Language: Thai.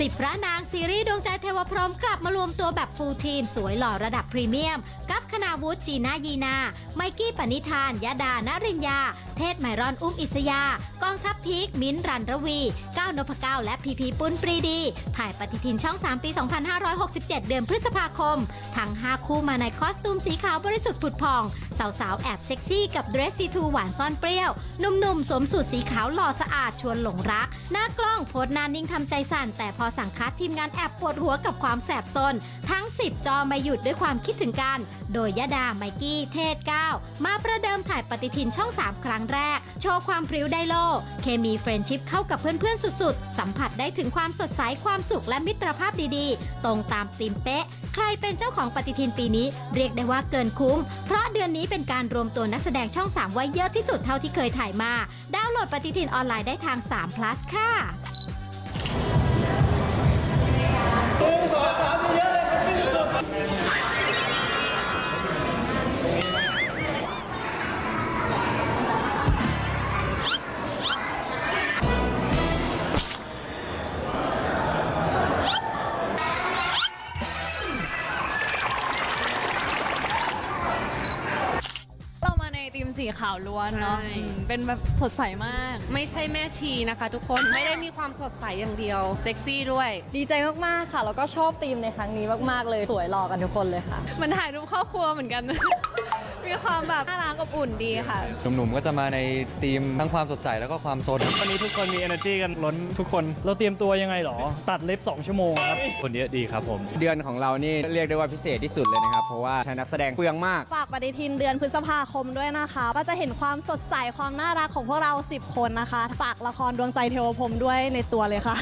สิบพระนางซีรีส์ดวงใจเทวพรหมกลับมารวมตัวแบบฟูลทีม สวยหล่อระดับพรีเมียม กับคณาวุฒิจีน่ายีนา ไมกี้ปณิธานยดานริญญา เทศไมรอนอุ้มอิสยา กองทัพพีคมิ้นรันระวี ก้าวนพเก้าและพีพีปุ้นปรีดี ถ่ายปฏิทินช่อง 3 ปี 2567 เดือนพฤษภาคม ทั้ง 5 คู่มาในคอสตูมสีขาวบริสุทธิ์ผุดผ่อง สาวๆ แอบเซ็กซี่กับเดรสซีทูหวานซ่อนเปรี้ยวหนุ่มๆสวมสูทสีขาวหล่อสะอาดชวนหลงรัก หน้ากล้องโพสหนานิ่งทำใจสั่นแต่พอสั่งคัดทีมงานแอบปวดหัวกับความแสบซนทั้ง 10 จอไม่หยุดด้วยความคิดถึงกัน โดยยะดาไมกี้เทศก้าวมาประเดิมถ่ายปฏิทินช่อง 3 ครั้งแรก โชว์ความพริ้วไดโล เคมีเฟรนชิพเข้ากับเพื่อนๆ สุดๆ สัมผัสได้ถึงความสดใสความสุขและมิตรภาพดีๆ ตรงตามธีมเป๊ะ ใครเป็นเจ้าของปฏิทินปีนี้ เรียกได้ว่าเกินคุ้ม เพราะเดือนนี้เป็นการรวมตัวนักแสดงช่อง 3 ไว้เยอะที่สุดเท่าที่เคยถ่ายมา ดาวน์โหลดปฏิทินออนไลน์ได้ทาง3 plus ค่ะ เรามาในทีมสีขาวล้วนเนาะใช่ อืมเป็นแบบสดใสมาก ไม่ใช่แม่ชีนะคะ ทุกคนไม่ได้มีความสดใสอย่างเดียว เซ็กซี่ด้วย ดีใจมาก ๆ ค่ะ แล้วก็ชอบธีมในครั้งนี้มาก ๆ เลย สวยหล่อกันทุกคนเลยค่ะ มันถ่ายรูปครอบครัวเหมือนกัน มีความแบบน่ารักอบอุ่นดีค่ะ หนุ่มๆ ก็จะมาในธีมทั้งความสดใสแล้วก็ความโซนวันนี้ทุกคนมี energy กันล้นทุกคน เราเตรียมตัวยังไงหรอ ตัดเล็บ 2 ชั่วโมงครับ คนเยอะดีครับผม เดือนของเรานี่เรียกได้ว่าพิเศษที่สุดเลยนะครับ เพราะว่าใช้นักแสดงเปลืองมาก ฝากปฏิทินเดือนพฤษภาคมด้วยนะคะ ก็จะเห็นความสดใสความน่ารักของพวกเรา 10 คนนะคะ ฝากละครดวงใจเทวพรหมด้วยในตัวเลยค่ะ